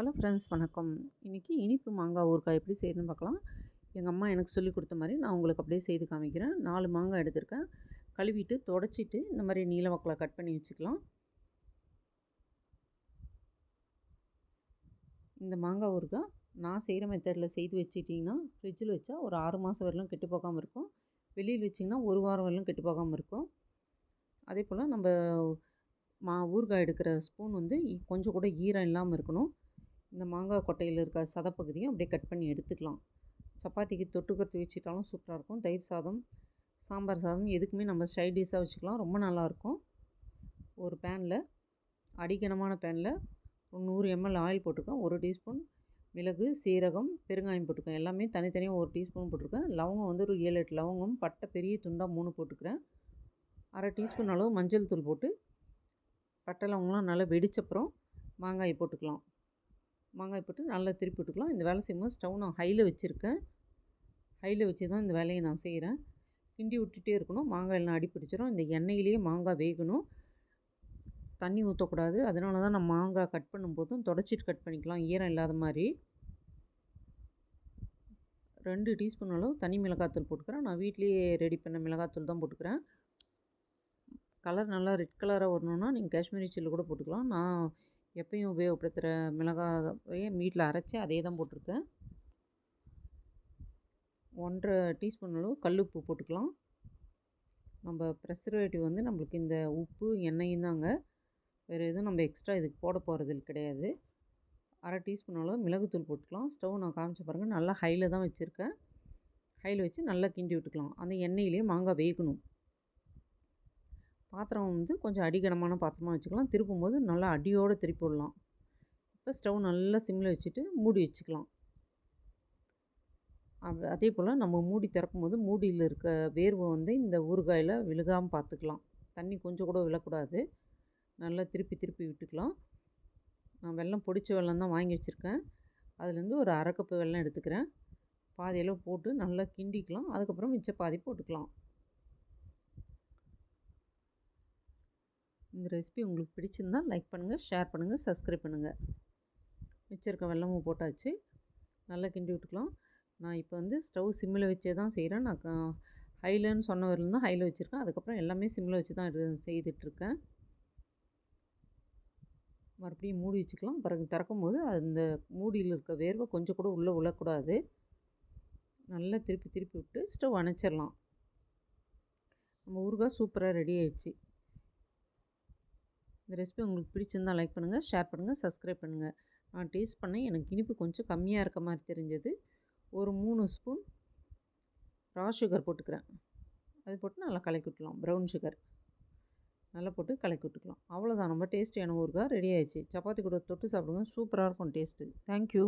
Hello friends வணக்கம். இன்றைக்கி இனிப்பு மாங்காய் ஊறுகாய் எப்படி செய்யணும்னு பார்க்கலாம். எங்கள் அம்மா எனக்கு சொல்லி கொடுத்த மாதிரி நான் உங்களுக்கு அப்படியே செய்து காமிக்கிறேன். நாலு மாங்காய் எடுத்திருக்கேன். கழுவிட்டு தொடச்சிட்டு இந்த மாதிரி நீல வாக்கில் கட் பண்ணி வச்சுக்கலாம். இந்த மாங்காய் ஊறுகாய் நான் செய்கிற மெத்தடில் செய்து வச்சுட்டிங்கன்னா ஃப்ரிட்ஜில் வச்சா ஒரு ஆறு மாதம் வரலும் கெட்டு போகாமல் இருக்கும். வெளியில் வச்சிங்கன்னா ஒரு வாரம் வரலும் கெட்டு போகாமல் இருக்கும். அதே போல் நம்ம மா ஊறுகாய் எடுக்கிற ஸ்பூன் வந்து கொஞ்சம் கூட ஈரம் இல்லாமல் இருக்கணும். இந்த மாங்காய் கொட்டையில் இருக்க சதப்பகுதியும் அப்படியே கட் பண்ணி எடுத்துக்கலாம். சப்பாத்திக்கு தொட்டுக்கிறதுக்கு வச்சுட்டாலும் சூப்பராக இருக்கும். தயிர் சாதம் சாம்பார் சாதம் எதுக்குமே நம்ம சைட் டிஷ்ஷாக வச்சுக்கலாம். ரொம்ப நல்லாயிருக்கும் ஒரு பேனில் அடிக்கனமான பேனில் ஒரு நூறு எம்எல் ஆயில் போட்டிருக்கேன். ஒரு டீஸ்பூன் மிளகு சீரகம் பெருங்காயம் போட்டிருக்கேன். எல்லாமே தனித்தனியாக ஒரு டீஸ்பூன் போட்டிருக்கேன். லவங்கம் வந்து ஒரு ஏழு எட்டு லவங்கம் பட்டை பெரிய துண்டாக மூணு போட்டுக்கிறேன். அரை டீஸ்பூன் அளவு மஞ்சள் தூள் போட்டு பட்டை லவங்கம்லாம் நல்லா வெடிச்சப்புறம் மாங்காய் போட்டுக்கலாம். மாங்காய் போட்டு நல்லா திருப்பி விட்டுக்கலாம். இந்த வேலை செய்யும்போது ஸ்டவ் நான் ஹையில் வச்சுருக்கேன். ஹையில் வச்சு தான் இந்த வேலையை நான் செய்கிறேன் கிண்டி விட்டுட்டே இருக்கணும். மாங்காய் எல்லாம் அடி பிடிச்சிரும். இந்த எண்ணெயிலேயே மாங்காய் வேகணும். தண்ணி ஊற்றக்கூடாது அதனால தான் நான் மாங்காய் கட் பண்ணும்போதும் தொடச்சிட்டு கட் பண்ணிக்கலாம். ஈரம் இல்லாத மாதிரி. ரெண்டு டீஸ்பூன் அளவு தனி மிளகாத்தூள் போட்டுக்கிறேன். நான் வீட்லேயே ரெடி பண்ண மிளகாத்தூள் தான் போட்டுக்கிறேன். கலர் நல்லா ரெட் கலராக வரணுன்னா நீங்கள் காஷ்மீரி சில்லு கூட போட்டுக்கலாம். நான் எப்பயும் உபயோகப்படுத்துகிற மிளகாயே வீட்டில் அரைச்சி அதே தான் போட்டிருக்கேன். ஒன்றரை டீஸ்பூன் அளவு கல்லுப்பு போட்டுக்கலாம். நம்ம ப்ரெசர்வேட்டிவ் வந்து நம்மளுக்கு இந்த உப்பு எண்ணெயும் தாங்க. வேறு எதுவும் நம்ம எக்ஸ்ட்ரா இதுக்கு போட போகிறது கிடையாது. அரை டீஸ்பூன் அளவு மிளகுத்தூள் போட்டுக்கலாம். ஸ்டவ் நான் காமிச்ச பாருங்கள் நல்லா ஹையில் தான் வச்சுருக்கேன். ஹையில் வச்சு நல்லா கிண்டி விட்டுக்கலாம். அந்த எண்ணெயிலே மாங்காய் வேகணும். பாத்திரம் வந்து கொஞ்சம் அடிகனமான பாத்திரமாக வச்சுக்கலாம். திருப்பும்போது நல்லா அடியோடு திருப்பி விடலாம் இப்போ ஸ்டவ் நல்லா சிம்மில் வச்சுட்டு மூடி வச்சுக்கலாம். அதே போல் நம்ம மூடி திறக்கும் போது மூடியில் இருக்க வேர்வை வந்து இந்த ஊறுகாயில் விழுகாமல் பார்த்துக்கலாம் தண்ணி கொஞ்சம் கூட விழக்கூடாது. நல்லா திருப்பி திருப்பி விட்டுக்கலாம். நான் வெள்ளம் பொடிச்ச வெல்லம் தான் வாங்கி வச்சுருக்கேன். அதுலேருந்து ஒரு அரை கப்பு வெல்லம் எடுத்துக்கிறேன். பாதியெல்லாம் போட்டு நல்லா கிண்டிக்கலாம். அதுக்கப்புறம் மிச்ச பாதி போட்டுக்கலாம். இந்த ரெசிபி உங்களுக்கு பிடிச்சிருந்தால் லைக் பண்ணுங்கள் ஷேர் பண்ணுங்கள் சப்ஸ்கிரைப் பண்ணுங்கள் மிச்சம் இருக்க வெள்ளமும் போட்டாச்சு. நல்லா கிண்டி விட்டுக்கலாம். நான் இப்போ வந்து ஸ்டவ் சிம்மில் வச்சே தான் செய்கிறேன் நான் ஹைலன்னு சொன்ன தான் ஹையில் வச்சுருக்கேன். அதுக்கப்புறம் எல்லாமே சிம்மில் வச்சு தான் செய்துட்ருக்கேன். மறுபடியும் மூடி வச்சுக்கலாம். பிறகு திறக்கும் போது அந்த மூடியில் இருக்க வேர்வை கொஞ்சம் கூட உள்ளே விழக்கூடாது. நல்லா திருப்பி திருப்பி விட்டு ஸ்டவ் அணைச்சிடலாம். நம்ம ஊறுகாய் சூப்பராக ரெடி ஆயிடுச்சு. இந்த ரெசிபி உங்களுக்கு பிடிச்சிருந்தா லைக் பண்ணுங்கள் ஷேர் பண்ணுங்கள் சப்ஸ்கிரைப் பண்ணுங்கள் நான் டேஸ்ட் பண்ணேன் எனக்கு இனிப்பு கொஞ்சம் கம்மியாக இருக்க மாதிரி தெரிஞ்சது. ஒரு மூணு ஸ்பூன் ரா சுகர் போட்டுக்கிறேன். அது போட்டு நல்லா கலக்கி விட்டுலாம் ப்ரௌன் சுகர். நல்லா போட்டு கலக்கி விட்டுக்கலாம். அவ்வளோதான் டேஸ்ட்டு டேஸ்டியான ஊருக்கா ரெடி ஆயிடுச்சு. சப்பாத்தி கூட தொட்டு சாப்பிடுங்க. சூப்பராக இருக்கும் டேஸ்ட்டு. தேங்க்யூ